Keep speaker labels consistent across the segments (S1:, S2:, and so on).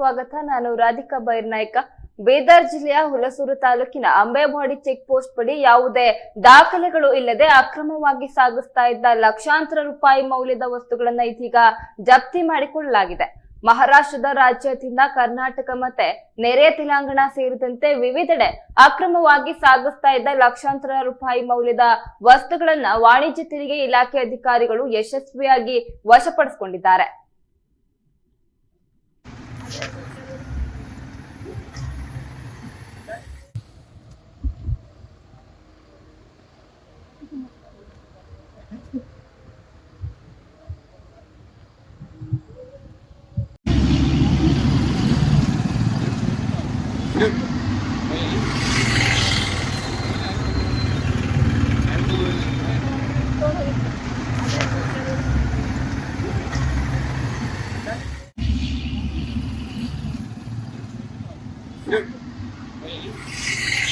S1: ಸ್ವಾಗತ. ನಾನು ರಾಧಿಕಾ ಬೈರ್ ನಾಯ್ಕ. ಬೀದರ್ ಜಿಲ್ಲೆಯ ಹುಲಸೂರು ತಾಲೂಕಿನ ಅಂಬೇವಾಡಿ ಚೆಕ್ ಪೋಸ್ಟ್ ಬಳಿ ಯಾವುದೇ ದಾಖಲೆಗಳು ಇಲ್ಲದೆ ಅಕ್ರಮವಾಗಿ ಸಾಗಿಸ್ತಾ ಇದ್ದ ಲಕ್ಷಾಂತರ ರೂಪಾಯಿ ಮೌಲ್ಯದ ವಸ್ತುಗಳನ್ನ ಇದೀಗ ಜಪ್ತಿ ಮಾಡಿಕೊಳ್ಳಲಾಗಿದೆ. ಮಹಾರಾಷ್ಟ್ರದ ರಾಜ್ಯದಿಂದ ಕರ್ನಾಟಕ ಮತ್ತೆ ನೆರೆಯ ತೆಲಂಗಾಣ ಸೇರಿದಂತೆ ವಿವಿಧೆಡೆ ಅಕ್ರಮವಾಗಿ ಸಾಗಿಸ್ತಾ ಇದ್ದ ಲಕ್ಷಾಂತರ ರೂಪಾಯಿ ಮೌಲ್ಯದ ವಸ್ತುಗಳನ್ನ ವಾಣಿಜ್ಯ ತೆರಿಗೆ ಇಲಾಖೆ ಅಧಿಕಾರಿಗಳು ಯಶಸ್ವಿಯಾಗಿ ವಶಪಡಿಸಿಕೊಂಡಿದ್ದಾರೆ. BJP Thank you.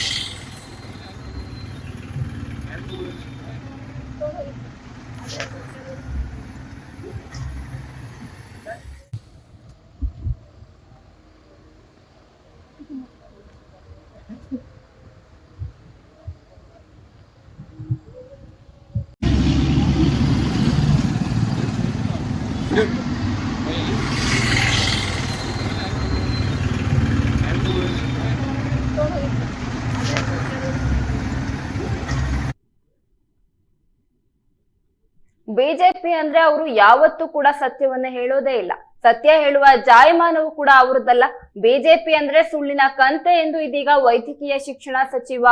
S1: ಅಂದ್ರೆ ಅವರು ಯಾವತ್ತೂ ಕೂಡ ಸತ್ಯವನ್ನ ಹೇಳೋದೇ ಇಲ್ಲ. ಸತ್ಯ ಹೇಳುವ ಜಾಯಮಾನವು ಕೂಡ ಅವರದಲ್ಲ ಬಿಜೆಪಿ ಅಂದ್ರೆ ಸುಳ್ಳಿನ ಕಂತೆ ಎಂದು ಇದೀಗ ವೈದ್ಯಕೀಯ ಶಿಕ್ಷಣ ಸಚಿವ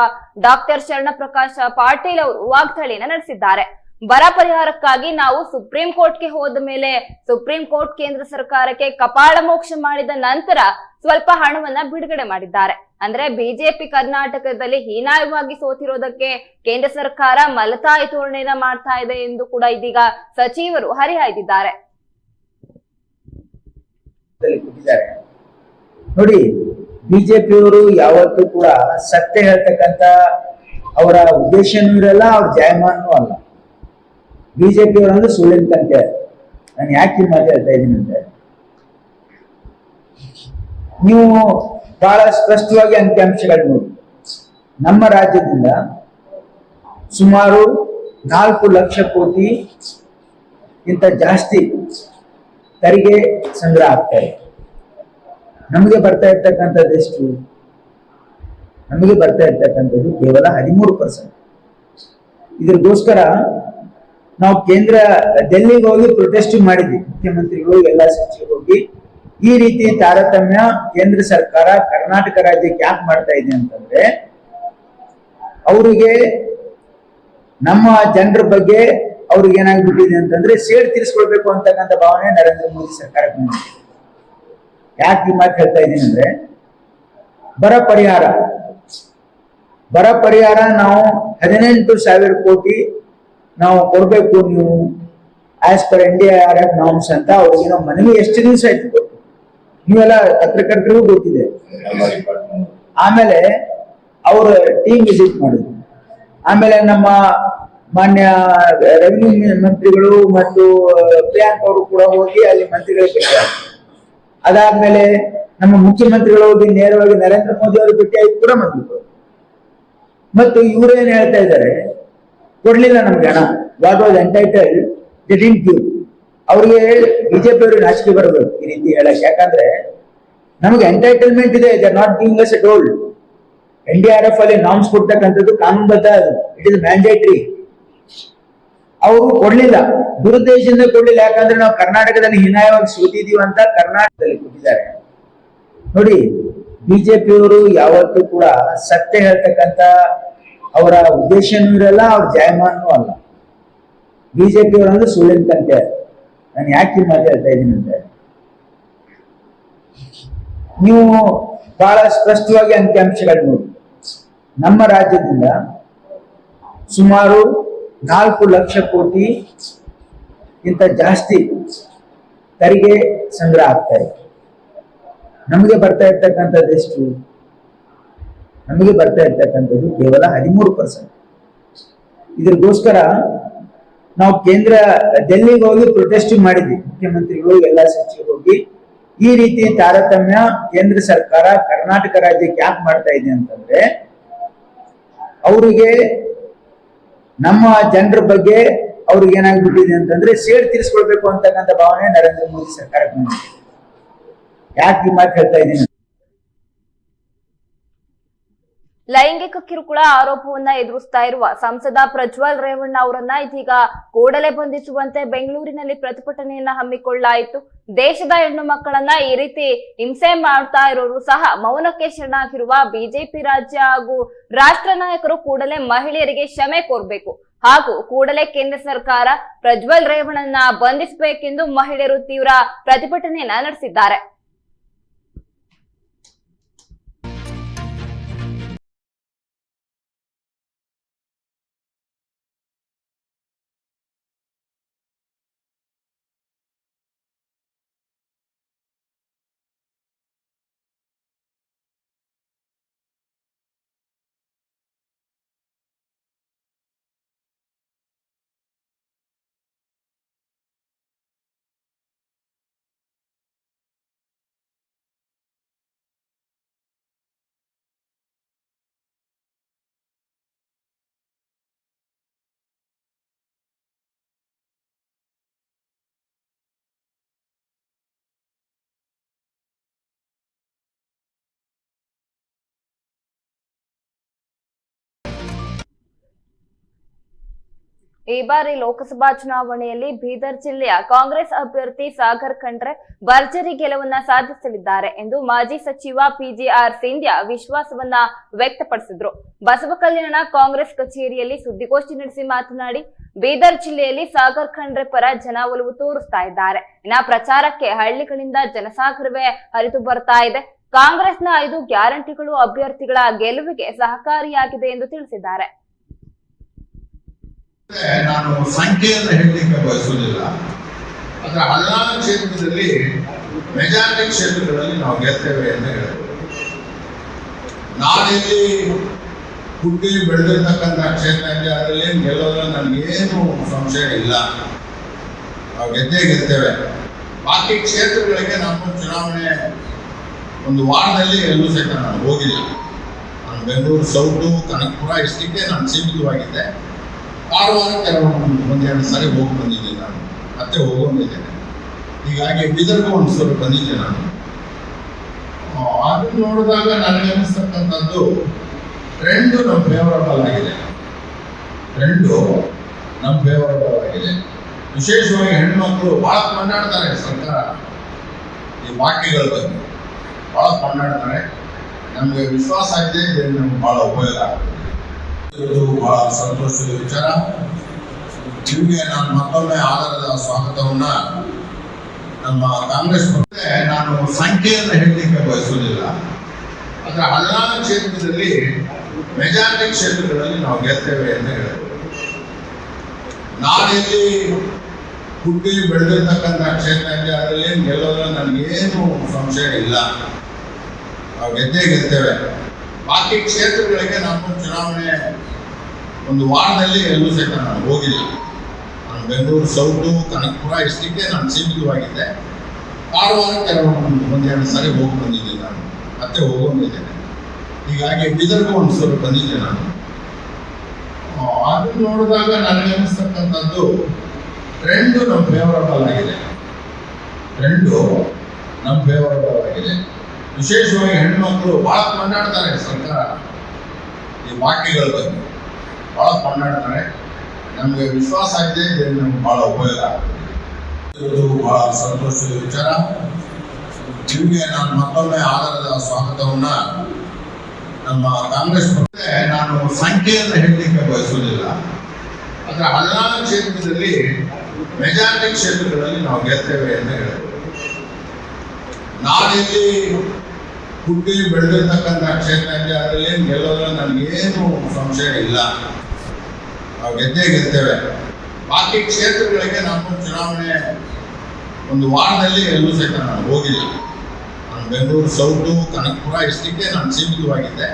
S1: ಡಾಕ್ಟರ್ ಶರಣಪ್ರಕಾಶ ಪಾಟೀಲ್ ಅವರು ವಾಗ್ದಾಳಿಯನ್ನ ನಡೆಸಿದ್ದಾರೆ. ಬರ ಪರಿಹಾರಕ್ಕಾಗಿ ನಾವು ಸುಪ್ರೀಂ ಕೋರ್ಟ್ಗೆ ಹೋದ ಮೇಲೆ ಸುಪ್ರೀಂ ಕೋರ್ಟ್ ಕೇಂದ್ರ ಸರ್ಕಾರಕ್ಕೆ ಕಪಾಳ ಮೋಕ್ಷ ಮಾಡಿದ ನಂತರ ಸ್ವಲ್ಪ ಹಣವನ್ನ ಬಿಡುಗಡೆ ಮಾಡಿದ್ದಾರೆ. ಅಂದ್ರೆ ಬಿಜೆಪಿ ಕರ್ನಾಟಕದಲ್ಲಿ ಹೀನಾಯವಾಗಿ ಸೋತಿರೋದಕ್ಕೆ ಕೇಂದ್ರ ಸರ್ಕಾರ ಮಲತಾಯಿ ತೋರಣೆಯನ್ನ ಮಾಡ್ತಾ ಇದೆ ಎಂದು ಕೂಡ ಇದೀಗ ಸಚಿವರು ಹರಿಹಾಯ್ದಿದ್ದಾರೆ.
S2: ನೋಡಿ, ಬಿಜೆಪಿಯವರು ಯಾವತ್ತೂ ಕೂಡ ಸತ್ಯ ಹೇಳ್ತಕ್ಕಂತ ಅವರ ಉದ್ದೇಶನೂ ಇರಲ್ಲ, ಅವ್ರ ಜಾಯಮಾನೂ ಅಲ್ಲ. ಬಿಜೆಪಿಯವರು ಅಂದ್ರೆ ಸುಳ್ಳಿನ ಕಂತೆ ನಾನು ಯಾಕೆ ಈ ಮಾತು ಇದ್ದೀನಿ ನೀವು ಬಹಳ ಸ್ಪಷ್ಟವಾಗಿ ಅಂಕಿಅಂಶಗಳು ನೋಡಿ. ನಮ್ಮ ರಾಜ್ಯದಿಂದ ಸುಮಾರು ನಾಲ್ಕು ಲಕ್ಷ ಕೋಟಿ ಇಂತ ಜಾಸ್ತಿ ತೆರಿಗೆ ಸಂಗ್ರಹ ಆಗ್ತಾರೆ ನಮಗೆ ಬರ್ತಾ ಇರ್ತಕ್ಕಂಥದ್ದು ಎಷ್ಟು? ನಮಗೆ ಬರ್ತಾ ಇರ್ತಕ್ಕಂಥದ್ದು ಕೇವಲ ಹದಿಮೂರು ಪರ್ಸೆಂಟ್. ಇದ್ರಗೋಸ್ಕರ ನಾವು ಕೇಂದ್ರ ಡೆಲ್ಲಿಗೆ ಹೋಗಿ ಪ್ರೊಟೆಸ್ಟ್ ಮಾಡಿದ್ವಿ. ಮುಖ್ಯಮಂತ್ರಿಗಳು, ಎಲ್ಲ ಸಚಿವರು ಹೋಗಿ. ಈ ರೀತಿ ತಾರತಮ್ಯ ಕೇಂದ್ರ ಸರ್ಕಾರ ಕರ್ನಾಟಕ ರಾಜ್ಯಕ್ಕೆ ಯಾಕೆ ಮಾಡ್ತಾ ಇದೆ ಅಂತಂದ್ರೆ, ಅವರಿಗೆ ನಮ್ಮ ಜನರ ಬಗ್ಗೆ ಅವ್ರಿಗೆ ಏನಾಗ್ಬಿಟ್ಟಿದೆ ಅಂತಂದ್ರೆ ಸೇಡ್ ತೀರಿಸ್ಕೊಳ್ಬೇಕು ಅಂತಕ್ಕಂಥ ಭಾವನೆ ನರೇಂದ್ರ ಮೋದಿ ಸರ್ಕಾರಕ್ಕೆ ಬಂದಿದೆ. ಯಾಕೆ ಈ ಮಾತು ಹೇಳ್ತಾ ಇದ್ದೀನಿ ಅಂದ್ರೆ, ಬರ ಪರಿಹಾರ. ಬರ ಪರಿಹಾರ ನಾವು ಹದಿನೆಂಟು ಸಾವಿರ ಕೋಟಿ ನಾವು ಕೊಡ್ಬೇಕು ನೀವು as per N D R F norms ಅಂತ ಅವ್ರಿಗೆ ನಮ್ಮ ಮನವಿ ಎಷ್ಟು ದಿವಸ ಆಯ್ತು ನೀವೆಲ್ಲ ಪತ್ರಕರ್ತರಿಗೂ ಗೊತ್ತಿದೆ. ಆಮೇಲೆ ಅವರು ಟೀಮ್ ವಿಸಿಟ್ ಮಾಡಿದ್ರು ಆಮೇಲೆ ನಮ್ಮ ಮಾನ್ಯ ರೆವಿನ್ಯೂ ಮಂತ್ರಿಗಳು ಮತ್ತು ಪ್ರಿಯಾಂಕ್ ಅವರು ಕೂಡ ಹೋಗಿ ಅಲ್ಲಿ ಮಂತ್ರಿಗಳಿಗೆ ಅದಾದ ಅದಾದ್ಮೇಲೆ ನಮ್ಮ ಮುಖ್ಯಮಂತ್ರಿಗಳು ಹೋಗಿ ನೇರವಾಗಿ ನರೇಂದ್ರ ಮೋದಿ ಅವರು ಭೇಟಿಯಾಗಿ ಕೂಡ ಮಂತ್ರಿಗಳು ಮತ್ತು ಇವರೇನ್ ಹೇಳ್ತಾ ಇದ್ದಾರೆ? ಕೊಡ್ಲಿಲ್ಲ ನಮ್ಗೆ ಹಣ. What was entitle didn't give ಅವ್ರಿಗೆ ಬಿಜೆಪಿ ಅವರು ನಾಚಿಕೆ ಬರೋದು ಈ ರೀತಿ ಹೇಳಕ್ ಯಾಕಂದ್ರೆ ನಮಗೆ ಎಂಟೈಟಲ್ಮೆಂಟ್ ಇದೆ they not giving us doled N D R F ಅಲ್ಲಿ ನಾಮ್ಸ್ ಕೊಡ್ತಕ್ಕಂಥದ್ದು ಕಾನೂನುಬದ್ಧ ಇಟ್ ಇಸ್ ಮ್ಯಾಂಡೇಟ್ರಿ ಅವರು ಕೊಡ್ಲಿಲ್ಲ. ದುರುದ್ದೇಶದಿಂದ ಕೊಡ್ಲಿಲ್ಲ. ಯಾಕಂದ್ರೆ ನಾವು ಕರ್ನಾಟಕದಲ್ಲಿ ಹೀನಾಯವಾಗಿ ಸೋತಿದೀವಿ ಅಂತ ಕರ್ನಾಟಕದಲ್ಲಿ ಕೊಟ್ಟಿದ್ದಾರೆ. ನೋಡಿ ಬಿಜೆಪಿಯವರು ಯಾವತ್ತೂ ಕೂಡ ಸತ್ಯ ಹೇಳ್ತಕ್ಕಂತ ಅವರ ಉದ್ದೇಶನೂ ಇರಲ್ಲ, ಅವ್ರ ಜಾಯಮಾನೂ ಅಲ್ಲ. ಬಿಜೆಪಿಯವರು ಅಂದ್ರೆ ಸುಳ್ಳಿನ ಕಂತೆ ನಾನು ಯಾಕೆ ಮಾತಾಡ್ತಾ ಇದ್ದೀನಿ ಅಂತ ನೀವು ಬಹಳ ಸ್ಪಷ್ಟವಾಗಿ ಅಂಕಿಅಂಶಗಳು ನೋಡಿ. ನಮ್ಮ ರಾಜ್ಯದಿಂದ ಸುಮಾರು ನಾಲ್ಕು ಲಕ್ಷ ಕೋಟಿ ಇಂತ ಜಾಸ್ತಿ ತೆರಿಗೆ ಸಂಗ್ರಹ ಆಗ್ತಾ ಇದೆ. ನಮಗೆ ಬರ್ತಾ ಇರ್ತಕ್ಕಂಥದ್ದು ಎಷ್ಟು? ನಮಗೆ ಬರ್ತಾ ಇರ್ತಕ್ಕಂಥದ್ದು ಕೇವಲ ಹದಿಮೂರು ಪರ್ಸೆಂಟ್ ಇದ್ರಗೋಸ್ಕರ ನಾವು ಕೇಂದ್ರ ಡೆಲ್ಲಿಗೆ ಹೋಗಿ ಪ್ರೊಟೆಸ್ಟ್ ಮಾಡಿದ್ವಿ. ಮುಖ್ಯಮಂತ್ರಿಗಳು, ಎಲ್ಲ ಸಚಿವರು ಹೋಗಿ ಈ ರೀತಿ ತಾರತಮ್ಯ ಕೇಂದ್ರ ಸರ್ಕಾರ ಕರ್ನಾಟಕ ರಾಜ್ಯಕ್ಕೆ ಯಾಕೆ ಮಾಡ್ತಾ ಇದೆ ಅಂತಂದ್ರೆ ಅವರಿಗೆ ನಮ್ಮ ಜನರ ಬಗ್ಗೆ ಅವ್ರಿಗೆ ಏನಾಗ್ಬಿಟ್ಟಿದೆ ಅಂತಂದ್ರೆ ಸೇಡ್ ತೀರಿಸ್ಕೊಳ್ಬೇಕು ಅಂತಕ್ಕಂಥ ಭಾವನೆ ನರೇಂದ್ರ ಮೋದಿ ಸರ್ಕಾರಕ್ಕೆ ಯಾಕೆ ಈ ಮಾತು ಹೇಳ್ತಾ ಇದ್ದೀನಿ
S1: ಲೈಂಗಿಕ ಕಿರುಕುಳ ಆರೋಪವನ್ನ ಎದುರಿಸ್ತಾ ಇರುವ ಸಂಸದ ಪ್ರಜ್ವಲ್ ರೇವಣ್ಣ ಅವರನ್ನ ಇದೀಗ ಕೂಡಲೇ ಬಂಧಿಸುವಂತೆ ಬೆಂಗಳೂರಿನಲ್ಲಿ ಪ್ರತಿಭಟನೆಯನ್ನ ಹಮ್ಮಿಕೊಳ್ಳಲಾಯಿತು ದೇಶದ ಹೆಣ್ಣು ಮಕ್ಕಳನ್ನ ಈ ರೀತಿ ಹಿಂಸೆ ಮಾಡ್ತಾ ಇರೋರು ಸಹ ಮೌನಕ್ಕೆ ಶರಣಾಗಿರುವ ಬಿಜೆಪಿ ರಾಜ್ಯ ಹಾಗೂ ರಾಷ್ಟ್ರ ನಾಯಕರು ಕೂಡಲೇ ಮಹಿಳೆಯರಿಗೆ ಕ್ಷಮೆ ಕೋರ್ಬೇಕು. ಹಾಗೂ ಕೂಡಲೇ ಕೇಂದ್ರ ಸರ್ಕಾರ ಪ್ರಜ್ವಲ್ ರೇವಣ್ಣನ ಬಂಧಿಸಬೇಕೆಂದು ಮಹಿಳೆಯರು ತೀವ್ರ ಪ್ರತಿಭಟನೆಯನ್ನ ನಡೆಸಿದ್ದಾರೆ. ಈ ಬಾರಿ ಲೋಕಸಭಾ ಚುನಾವಣೆಯಲ್ಲಿ ಬೀದರ್ ಜಿಲ್ಲೆಯ ಕಾಂಗ್ರೆಸ್ ಅಭ್ಯರ್ಥಿ ಸಾಗರ್ ಖಂಡ್ರೆ ಭರ್ಜರಿ ಗೆಲುವನ್ನ ಸಾಧಿಸಲಿದ್ದಾರೆ ಎಂದು ಮಾಜಿ ಸಚಿವ ಪಿಜಿಆರ್ ಸಿಂಧ್ಯಾ ವಿಶ್ವಾಸವನ್ನ ವ್ಯಕ್ತಪಡಿಸಿದ್ರು. ಬಸವ ಕಲ್ಯಾಣ ಕಾಂಗ್ರೆಸ್ ಕಚೇರಿಯಲ್ಲಿ ಸುದ್ದಿಗೋಷ್ಠಿ ನಡೆಸಿ ಮಾತನಾಡಿ, ಬೀದರ್ ಜಿಲ್ಲೆಯಲ್ಲಿ ಸಾಗರ್ ಖಂಡ್ರೆ ಪರ ಜನ ಒಲವು ತೋರಿಸ್ತಾ ಇದ್ದಾರೆ. ಇನ್ನ ಪ್ರಚಾರಕ್ಕೆ ಹಳ್ಳಿಗಳಿಂದ ಜನಸಾಗರವೇ ಹರಿದು ಬರ್ತಾ ಇದೆ. ಕಾಂಗ್ರೆಸ್ನ ಐದು ಗ್ಯಾರಂಟಿಗಳು ಅಭ್ಯರ್ಥಿಗಳ ಗೆಲುವಿಗೆ ಸಹಕಾರಿಯಾಗಿದೆ ಎಂದು ತಿಳಿಸಿದ್ದಾರೆ.
S3: ನಾನು ಸಂಖ್ಯೆಯನ್ನು ಹೇಳಲಿಕ್ಕೆ ಬಯಸುವುದಿಲ್ಲ. ಅದರ ಹಲವಾರು ಕ್ಷೇತ್ರದಲ್ಲಿ ಮೆಜಾರಿಟಿ ಕ್ಷೇತ್ರಗಳಲ್ಲಿ ನಾವು ಗೆಲ್ತೇವೆ ಅಂತ ಹೇಳ್ಬೋದು. ನಾನಿಲ್ಲಿ ಹುಟ್ಟಿ ಬೆಳೆದಿರ್ತಕ್ಕಂಥ ಕ್ಷೇತ್ರ ಅದರಲ್ಲಿ ಗೆಲ್ಲೋದ್ರಲ್ಲಿ ನನಗೇನು ಸಂಶಯ ಇಲ್ಲ. ನಾವು ಗೆದ್ದೇ ಗೆಲ್ತೇವೆ. ಬಾಕಿ ಕ್ಷೇತ್ರಗಳಿಗೆ ನಾನು ಚುನಾವಣೆ, ಒಂದು ವಾರದಲ್ಲಿ ಎಲ್ಲೂ ಸಹಿತ ನಾನು ಹೋಗಿಲ್ಲ. ನಾನು ಬೆಂಗಳೂರು, ಸೌಟು, ಕನಕಪುರ, ಇಷ್ಟಕ್ಕೆ ನಾನು ಸೀಮಿತವಾಗಿದ್ದೆ. ಕಾರವಾರ ಕೆಲವು ಒಂದೆರಡು ಸಾರಿ ಹೋಗಿ ಬಂದಿದ್ದೀನಿ ನಾನು. ಮತ್ತೆ ಹೋಗೊಂಡಿದ್ದೇನೆ ಹೀಗಾಗಿ ಬಿದರ್ಗೂ ಒಂದು ಸ್ವಲ್ಪ ಬಂದಿದ್ದೆ ನಾನು. ಅದು ನೋಡಿದಾಗ ನನಗೆ ಅನಿಸ್ತಕ್ಕಂಥದ್ದು ಟ್ರೆಂಡು ನಮ್ಮ ಫೇವರಬಲ್ ಆಗಿದೆ. ಟ್ರೆಂಡು ನಮ್ಮ ಫೇವರಬಲ್ ಆಗಿದೆ. ವಿಶೇಷವಾಗಿ ಹೆಣ್ಮಕ್ಳು ಬಹಳ ಕೊಂಡಾಡ್ತಾರೆ ಸರ್ಕಾರ. ಈ ವಾಕ್ಯಗಳ ಬಗ್ಗೆ ಬಹಳ ಕೊಂಡಾಡ್ತಾರೆ ನಮಗೆ ವಿಶ್ವಾಸ ಇದೆ, ಇದರಿಂದ ನಮ್ಗೆ ಭಾಳ ಉಪಯೋಗ ಆಗ್ತದೆ ಬಹಳ ಸಂತೋಷದ ವಿಚಾರ. ನಿಮಗೆ ನಾನು ಮತ್ತೊಮ್ಮೆ ಆಧಾರದ ಸ್ವಾಗತವನ್ನ ನಮ್ಮ ಕಾಂಗ್ರೆಸ್ ನಾನು ಸಂಖ್ಯೆಯನ್ನು ಹೇಳಲಿಕ್ಕೆ ಬಯಸುವುದಿಲ್ಲ. ಅದರ ಹಲವಾರು ಕ್ಷೇತ್ರದಲ್ಲಿ, ಮೆಜಾರಿಟಿ ಕ್ಷೇತ್ರಗಳಲ್ಲಿ ನಾವು ಗೆಲ್ತೇವೆ ಅಂತ ಹೇಳ್ತೇವೆ ನಾನಿಲ್ಲಿ ಹುಟ್ಟಿ ಬೆಳೆದಿರ್ತಕ್ಕಂಥ ಕ್ಷೇತ್ರ ಇದೆ ಅದರಲ್ಲಿ ಗೆಲ್ಲೋದ್ರಲ್ಲಿ ನನಗೇನು ಸಂಶಯ ಇಲ್ಲ. ನಾವು ಗೆದ್ದೇ ಗೆಲ್ತೇವೆ. ಬಾಕಿ ಕ್ಷೇತ್ರಗಳಿಗೆ ನಾನು ಚುನಾವಣೆ ಒಂದು ವಾರದಲ್ಲಿ ಎಲ್ಲೂ ಸಹಿತ ನಾನು ಹೋಗಿಲ್ಲ. ನಾನು ಬೆಂಗಳೂರು, ಸೌಟು, ಕನಕಪುರ ಇಷ್ಟಕ್ಕೆ ನಾನು ಸೀಮಿತವಾಗಿದ್ದೆ. ಕಾರವಾರ ಕೆಲವು ಒಂದೆರಡು ಸಾರಿ ಹೋಗಿ ಬಂದಿದ್ದೀನಿ ನಾನು. ಮತ್ತೆ ಹೋಗೊಂಡಿದ್ದೇನೆ ಹೀಗಾಗಿ ಬಿದರ್ಗ ಒಂದು ಸ್ವಲ್ಪ ಬಂದಿದ್ದೆ ನಾನು. ಅದನ್ನು ಅದು ನೋಡಿದಾಗ ನನಗೆ ಅನಿಸ್ತಕ್ಕಂಥದ್ದು ಟ್ರೆಂಡು ನಮ್ಮ ಫೇವರಬಲ್ ಆಗಿದೆ ಟ್ರೆಂಡು ನಮ್ಮ ಫೇವರಬಲ್ ಆಗಿದೆ ವಿಶೇಷವಾಗಿ ಹೆಣ್ಮಕ್ಳು ಬಹಳ ಕೊಂಡಾಡ್ತಾರೆ ಸರ್ಕಾರ. ಈ ವಾಕ್ಯಗಳ ಬಗ್ಗೆ ಬಹಳ ಕೊಂಡಾಡ್ತಾರೆ ನಮಗೆ ವಿಶ್ವಾಸ ಇದೆ ಇದರಿಂದ ನಮ್ಗೆ ಬಹಳ ಉಪಯೋಗ ಬಹಳ ಸಂತೋಷದ ವಿಚಾರ. ನಿಮಗೆ ನಾನು ಮತ್ತೊಮ್ಮೆ ಆಧಾರದ ಸ್ವಾಗತವನ್ನ ನಮ್ಮ ಕಾಂಗ್ರೆಸ್ ನಾನು ಸಂಖ್ಯೆಯನ್ನು ಹೇಳಲಿಕ್ಕೆ ಬಯಸುವುದಿಲ್ಲ. ಆದರೆ ಹಲವಾರು ಕ್ಷೇತ್ರದಲ್ಲಿ ಮೆಜಾರಿಟಿ ಕ್ಷೇತ್ರಗಳಲ್ಲಿ ನಾವು ಗೆಲ್ತೇವೆ ಅಂತ ಹೇಳ್ತೇವೆ ನಾನೆಲ್ಲಿ ಹುಟ್ಟಿ ಬೆಳೆದಿರ್ತಕ್ಕಂಥ ಕ್ಷೇತ್ರ ಇದೆ ಅದರಲ್ಲಿ ಗೆಲ್ಲೋದ್ರೆ ನನಗೇನು ಸಂಶಯ ಇಲ್ಲ. ನಾವು ಗೆದ್ದೇ ಗೆಲ್ತೇವೆ ಬಾಕಿ ಕ್ಷೇತ್ರಗಳಿಗೆ ನಾವು ಚುನಾವಣೆ ಒಂದು ವಾರದಲ್ಲಿ ಎಲ್ಲೂ ಸಹಿತ ನಾನು ಹೋಗಿಲ್ಲ. ನಾನು ಬೆಂಗಳೂರು, ಸೌಟು, ಕನಕಪುರ ಇಷ್ಟಕ್ಕೆ ನಾನು ಸೀಮಿತವಾಗಿದ್ದೆ.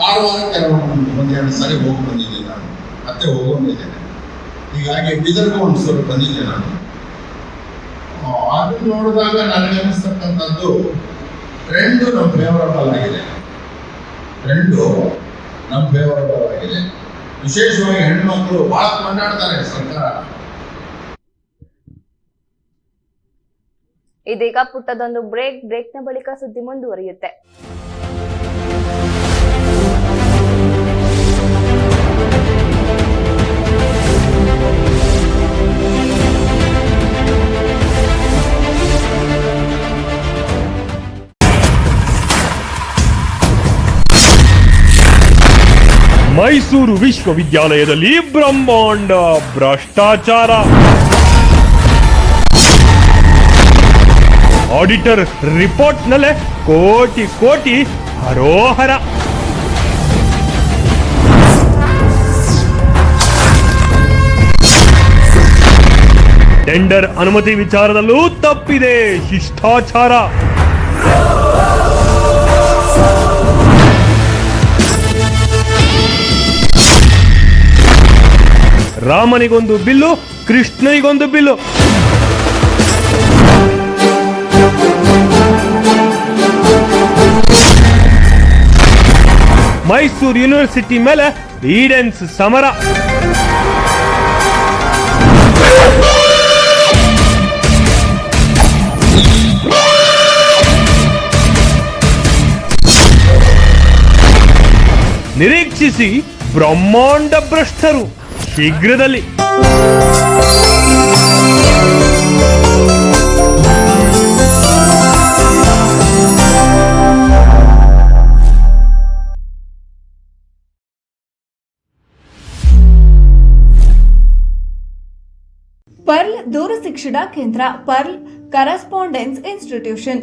S3: ಕಾರವಾರ ಕೆಲವು ಒಂದೆರಡು ಸಾರಿ ಹೋಗಿ ಬಂದಿದ್ದೀನಿ ನಾನು. ಮತ್ತೆ ಹೋಗೊಂಡಿದ್ದೇನೆ ಹೀಗಾಗಿ ಬಿದರ್ಗ ಒಂದು ಸ್ವಲ್ಪ ಬಂದಿದ್ದೆ ನಾನು. ಅದನ್ನು ಅದು ನೋಡಿದಾಗ ನನಗೆ ಅನಿಸ್ತಕ್ಕಂಥದ್ದು ಟ್ರೆಂಡು ನಮ್ಮ ಫೇವರಬಲ್ ಆಗಿದೆ ಟ್ರೆಂಡು ನಮ್ಮ ಫೇವರಬಲ್ ಆಗಿದೆ ವಿಶೇಷವಾಗಿ ಹೆಣ್ಮಕ್ಳು ಬಹಳ ಕೊಂಡಾಡ್ತಾರೆ ಸರ್ಕಾರ.
S1: ಇದೀಗ ಪುಟ್ಟದೊಂದು ಬ್ರೇಕ್, ಬ್ರೇಕ್ನ ಬಳಿಕ ಸುದ್ದಿ ಮುಂದುವರಿಯುತ್ತೆ.
S4: ಮೈಸೂರು ವಿಶ್ವವಿದ್ಯಾಲಯದಲ್ಲಿ ಬ್ರಹ್ಮಾಂಡ ಭ್ರಷ್ಟಾಚಾರ. ಆಡಿಟರ್ ರಿಪೋರ್ಟ್ನಲ್ಲೇ ಕೋಟಿ ಕೋಟಿ ಹರೋಹರ. ಟೆಂಡರ್ ಅನುಮತಿ ವಿಚಾರದಲ್ಲೂ ತಪ್ಪಿದೆ ಶಿಷ್ಟಾಚಾರ. ರಾಮನಿಗೊಂದು ಬಿಲ್ಲು ಕೃಷ್ಣನಿಗೊಂದು ಬಿಲ್ಲು. ಮೈಸೂರು ಯೂನಿವರ್ಸಿಟಿ ಮೇಲೆ ಈಡೆನ್ಸ್ ಸಮರ. ನಿರೀಕ್ಷಿಸಿ ಬ್ರಹ್ಮಾಂಡ ಭ್ರಷ್ಟರು. ಶೀಘ್ರದಲ್ಲಿ.
S5: ಪರ್ಲ್ ದೂರ ಶಿಕ್ಷಣ ಕೇಂದ್ರ Pearl correspondence institution.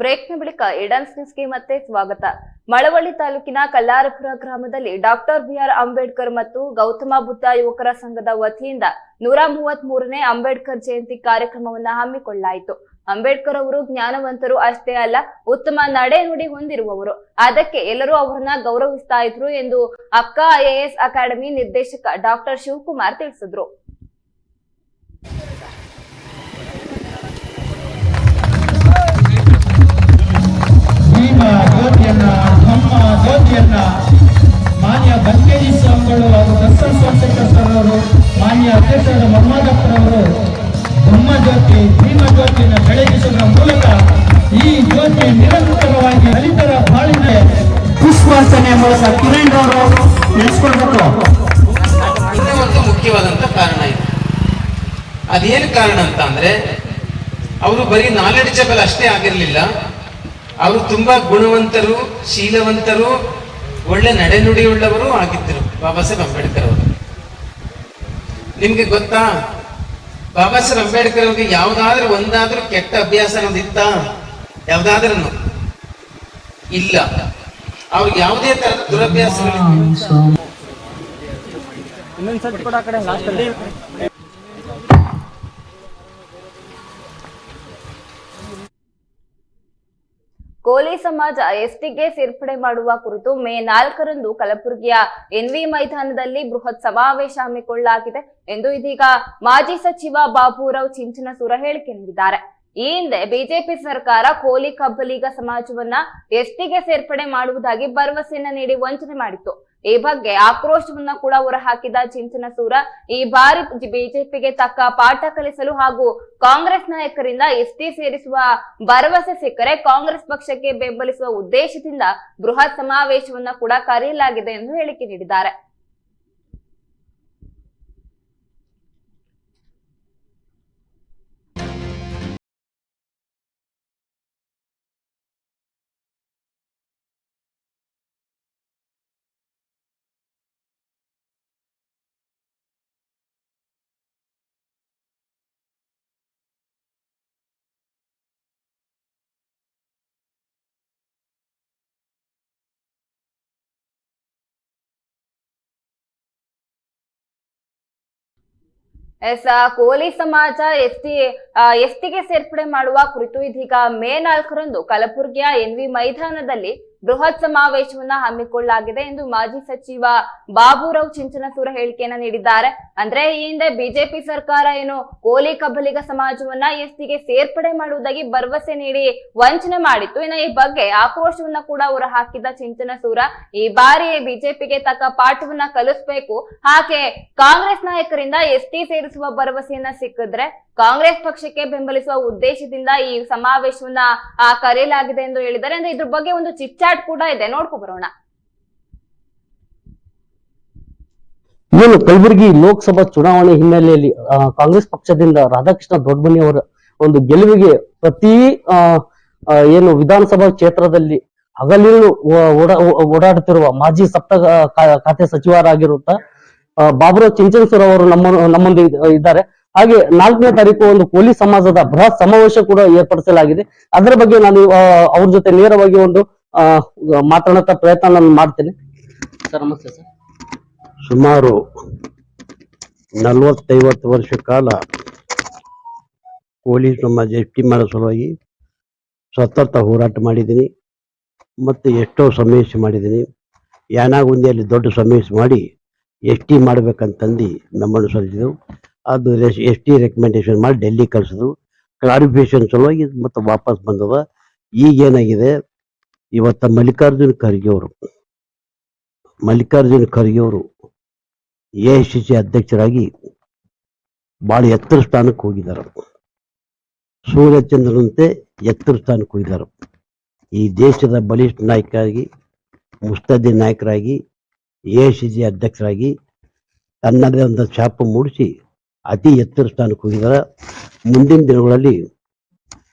S1: ಬ್ರೇಕ್ನ ಬಳಿಕ ಇಡನ್ಸ್ ನ್ಯೂಸ್ಗೆ ಮತ್ತೆ ಸ್ವಾಗತ. ಮಳವಳ್ಳಿ ತಾಲೂಕಿನ ಕಲ್ಲಾರಪುರ ಗ್ರಾಮದಲ್ಲಿ ಡಾಕ್ಟರ್ ಬಿಆರ್ ಅಂಬೇಡ್ಕರ್ ಮತ್ತು ಗೌತಮ ಬುದ್ಧ ಯುವಕರ ಸಂಘದ ವತಿಯಿಂದ ನೂರ ಮೂವತ್ತ್ ಮೂರನೇ ಅಂಬೇಡ್ಕರ್ ಜಯಂತಿ ಕಾರ್ಯಕ್ರಮವನ್ನು ಹಮ್ಮಿಕೊಳ್ಳಲಾಯಿತು ಅಂಬೇಡ್ಕರ್ ಅವರು ಜ್ಞಾನವಂತರು ಅಷ್ಟೇ ಅಲ್ಲ, ಉತ್ತಮ ನಡೆ ನುಡಿ ಹೊಂದಿರುವವರು. ಅದಕ್ಕೆ ಎಲ್ಲರೂ ಅವರನ್ನ ಗೌರವಿಸ್ತಾ ಇದ್ರು ಎಂದು ಅಕ್ಕ ಐಎಎಸ್ ಅಕಾಡೆಮಿ ನಿರ್ದೇಶಕ ಡಾಕ್ಟರ್ ಶಿವಕುಮಾರ್ ತಿಳಿಸಿದ್ರು.
S6: ಜ್ಯೋತಿಯನ್ನ ಮಾನ್ಯ ಬಂಕೇರಿ ಸ್ವಾಮಿಗಳು ಹಾಗೂ ಸರ್ ಅವರು ಮಾನ್ಯ ಅಧ್ಯಕ್ಷರಾದ ಮೊಹಮ್ಮದಪ್ಪರವರು ಬ್ರಹ್ಮ ಜ್ಯೋತಿ, ಭೀಮ ಜ್ಯೋತಿಯನ್ನು ಬೆಳಗಿಸುವ ಮೂಲಕ ಈ ಜ್ಯೋತಿ ನಿರಂತರವಾಗಿ ದಲಿತರ ಬಾಳಿಗೆ ಪುಷ್ಪಾರ್ಚನೆ ಮೂಲಕ ಕಿರಣ್ ಅವರು
S7: ಇದು ಒಂದು ಮುಖ್ಯವಾದಂತ ಕಾರಣ ಇದೆ. ಅದೇನು ಕಾರಣ ಅಂತ ಅಂದ್ರೆ, ಅವರು ಬರೀ ನಾಲೆಡ್ಜಬಲ್ ಅಷ್ಟೇ ಆಗಿರ್ಲಿಲ್ಲ. ಅವರು ತುಂಬಾ ಗುಣವಂತರು ಶೀಲವಂತರು ಒಳ್ಳೆ ನಡೆನುಡಿಯುಳ್ಳವರು ಆಗಿದ್ದರು. ಬಾಬಾ ಸಾಹೇಬ್ ಅಂಬೇಡ್ಕರ್ ಅವರು. ನಿಮ್ಗೆ ಗೊತ್ತಾ? ಬಾಬಾ ಸಾಹೇಬ್ ಅಂಬೇಡ್ಕರ್ ಅವ್ರಿಗೆ ಯಾವ್ದಾದ್ರೂ ಒಂದಾದ್ರೂ ಕೆಟ್ಟ ಅಭ್ಯಾಸ ಅನ್ನೋದಿತ್ತ ಯಾವ್ದಾದ್ರೂ ಇಲ್ಲ. ಅವ್ರಿಗೆ ಯಾವುದೇ ತರದ ದುರಭ್ಯಾಸಗಳಿಲ್ಲ.
S1: ಕೋಲಿ ಸಮಾಜ ಎಸ್ಟಿಗೆ ಸೇರ್ಪಡೆ ಮಾಡುವ ಕುರಿತು ಮೇ ನಾಲ್ಕರಂದು ಕಲಬುರಗಿಯ ಎನ್ವಿ ಮೈದಾನದಲ್ಲಿ ಬೃಹತ್ ಸಮಾವೇಶ ಹಮ್ಮಿಕೊಳ್ಳಲಾಗಿದೆ ಎಂದು ಇದೀಗ ಮಾಜಿ ಸಚಿವ ಬಾಬುರಾವ್ ಚಿಂಚನಸೂರ ಹೇಳಿಕೆ ನೀಡಿದ್ದಾರೆ. ಈ ಹಿಂದೆ ಬಿಜೆಪಿ ಸರ್ಕಾರ ಕೋಲಿ ಕಬ್ಬಲಿಗ ಸಮಾಜವನ್ನ ಎಸ್ಟಿಗೆ ಸೇರ್ಪಡೆ ಮಾಡುವುದಾಗಿ ಭರವಸೆಯನ್ನ ನೀಡಿ ವಂಚನೆ ಮಾಡಿತ್ತು. ಈ ಬಗ್ಗೆ ಆಕ್ರೋಶವನ್ನ ಕೂಡ ಹೊರಹಾಕಿದ ಚಿಂಚನಸೂರ, ಈ ಬಾರಿ ಬಿಜೆಪಿಗೆ ತಕ್ಕ ಪಾಠ ಕಲಿಸಲು ಹಾಗೂ ಕಾಂಗ್ರೆಸ್ ನಾಯಕರಿಂದ ಎಸ್ಟಿ ಸೇರಿಸುವ ಭರವಸೆ ಸಿಕ್ಕರೆ ಕಾಂಗ್ರೆಸ್ ಪಕ್ಷಕ್ಕೆ ಬೆಂಬಲಿಸುವ ಉದ್ದೇಶದಿಂದ ಬೃಹತ್ ಸಮಾವೇಶವನ್ನ ಕೂಡ ಕರೆಯಲಾಗಿದೆ ಎಂದು ಹೇಳಿಕೆ ನೀಡಿದ್ದಾರೆ. ಎಸ್ ಕೋಲಿ ಸಮಾಜ ಎಸ್ಟಿ ಎಸ್ಟಿಗೆ ಸೇರ್ಪಡೆ ಮಾಡುವ ಕುರಿತು ಇದೀಗ ಮೇ ನಾಲ್ಕರಂದು ಕಲಬುರಗಿಯ ಎನ್ವಿ ಮೈದಾನದಲ್ಲಿ ಬೃಹತ್ ಸಮಾವೇಶವನ್ನ ಹಮ್ಮಿಕೊಳ್ಳಲಾಗಿದೆ ಎಂದು ಮಾಜಿ ಸಚಿವ ಬಾಬುರಾವ್ ಚಿಂಚನಸೂರ ಹೇಳಿಕೆಯನ್ನ ನೀಡಿದ್ದಾರೆ. ಅಂದ್ರೆ ಈ ಹಿಂದೆ ಬಿಜೆಪಿ ಸರ್ಕಾರ ಏನು ಕೋಲಿ ಕಬ್ಬಲಿಗ ಸಮಾಜವನ್ನ ಎಸ್ಟಿಗೆ ಸೇರ್ಪಡೆ ಮಾಡುವುದಾಗಿ ಭರವಸೆ ನೀಡಿ ವಂಚನೆ ಮಾಡಿತ್ತು. ಇನ್ನು ಈ ಬಗ್ಗೆ ಆಕ್ರೋಶವನ್ನ ಕೂಡ ಅವರು ಹಾಕಿದ ಚಿಂಚನಸೂರ ಈ ಬಾರಿ ಬಿಜೆಪಿಗೆ ತಕ್ಕ ಪಾಠವನ್ನ ಕಲಿಸ್ಬೇಕು. ಹಾಗೆ ಕಾಂಗ್ರೆಸ್ ನಾಯಕರಿಂದ ಎಸ್ಟಿ ಸೇರಿಸುವ ಭರವಸೆಯನ್ನ ಸಿಕ್ಕಿದ್ರೆ ಕಾಂಗ್ರೆಸ್ ಪಕ್ಷಕ್ಕೆ ಬೆಂಬಲಿಸುವ ಉದ್ದೇಶದಿಂದ ಈ ಸಮಾವೇಶವನ್ನ ಕರೆಯಲಾಗಿದೆ ಎಂದು ಹೇಳಿದ್ದಾರೆ. ಅಂದ್ರೆ ಇದ್ರ ಬಗ್ಗೆ ಒಂದು ಚಿಚ್ಚಾಟ್ ಕೂಡ ಇದೆ. ನೋಡ್ಕೊ ಬರೋಣ.
S8: ಏನು ಕಲಬುರಗಿ ಲೋಕಸಭಾ ಚುನಾವಣೆ ಹಿನ್ನೆಲೆಯಲ್ಲಿ ಕಾಂಗ್ರೆಸ್ ಪಕ್ಷದಿಂದ ರಾಧಾಕೃಷ್ಣ ದೊಡ್ಡಮನಿ ಅವರ ಒಂದು ಗೆಲುವಿಗೆ ಪ್ರತಿ ಏನು ವಿಧಾನಸಭಾ ಕ್ಷೇತ್ರದಲ್ಲಿ ಓ- ಓಡಾಡುತ್ತಿರುವ ಮಾಜಿ ಸಪ್ತ ಖಾತೆ ಸಚಿವರಾಗಿರುತ್ತ ಆ, ಬಾಬುರಾವ್ ಚಿಂಚನ್ಸೂರ್ ಅವರು ನಮ್ಮ ನಮ್ಮೊಂದಿಗೆ ಇದ್ದಾರೆ. ಹಾಗೆ ನಾಲ್ಕನೇ ತಾರೀಕು ಒಂದು ಕೋಲಿ ಸಮಾಜದ ಬೃಹತ್ ಸಮಾವೇಶ ಕೂಡ ಏರ್ಪಡಿಸಲಾಗಿದೆ. ಅದರ ಬಗ್ಗೆ ನಾನು ಅವ್ರ ಜೊತೆ ನೇರವಾಗಿ ಒಂದು ಮಾತನಾಡೋ ಪ್ರಯತ್ನ ನಾನು ಮಾಡ್ತೇನೆ. ಸರ್ ನಮಸ್ತೆ ಸರ್.
S9: ಸುಮಾರು ನಲವತ್ತೈವತ್ತು ವರ್ಷ ಕಾಲ ಕೋಲಿ ಸಮಾಜ ಎಸ್ ಮಾಡೋ ಸಲುವಾಗಿ ಸತತ ಹೋರಾಟ ಮಾಡಿದ್ದೀನಿ. ಮತ್ತು ಎಷ್ಟೋ ಸಮಾವೇಶ ಮಾಡಿದ್ದೀನಿ. ಯಾನಾಗುಂದಿಯಲ್ಲಿ ದೊಡ್ಡ ಸಮಾವೇಶ ಮಾಡಿ ಎಸ್ ಟಿ ಮಾಡ್ಬೇಕಂತಂದು ನಮ್ಮನ್ನು ಸಲ್ಲಿಸಿದೆವು. ಅದು ಎಸ್ ಟಿ ರೆಕಮೆಂಡೇಶನ್ ಮಾಡಿ ಡೆಲ್ಲಿ ಕಳಿಸಿದ್ರು. ಕ್ಲಾರಿಫಿಕೇಶನ್ ಸಲುವಾಗಿ ಮತ್ತೆ ವಾಪಸ್ ಬಂದದ. ಈಗೇನಾಗಿದೆ ಇವತ್ತ ಮಲ್ಲಿಕಾರ್ಜುನ ಖರ್ಗೆ ಅವರು. ಮಲ್ಲಿಕಾರ್ಜುನ ಖರ್ಗೆ ಅವರು ಎ ಸಿ ಸಿ ಅಧ್ಯಕ್ಷರಾಗಿ ಭಾಳ ಎತ್ತರ ಸ್ಥಾನಕ್ಕೆ ಹೋಗಿದ್ದಾರೆ. ಸೂರ್ಯಚಂದ್ರನಂತೆ ಎತ್ತರ ಸ್ಥಾನಕ್ಕೆ ಹೋಗಿದ್ದಾರೆ. ಈ ದೇಶದ ಬಲಿಷ್ಠ ನಾಯಕರಾಗಿ ಮುಸ್ತದಿ ನಾಯಕರಾಗಿ, ಎ ಸಿ ಸಿ ಅಧ್ಯಕ್ಷರಾಗಿ ತನ್ನದೇ ಒಂದು ಶಾಪ ಮೂಡಿಸಿ ಅತಿ ಎತ್ತರ ಸ್ಥಾನಕ್ಕೆ ಹೋಗಿದ್ದಾರೆ. ಮುಂದಿನ ದಿನಗಳಲ್ಲಿ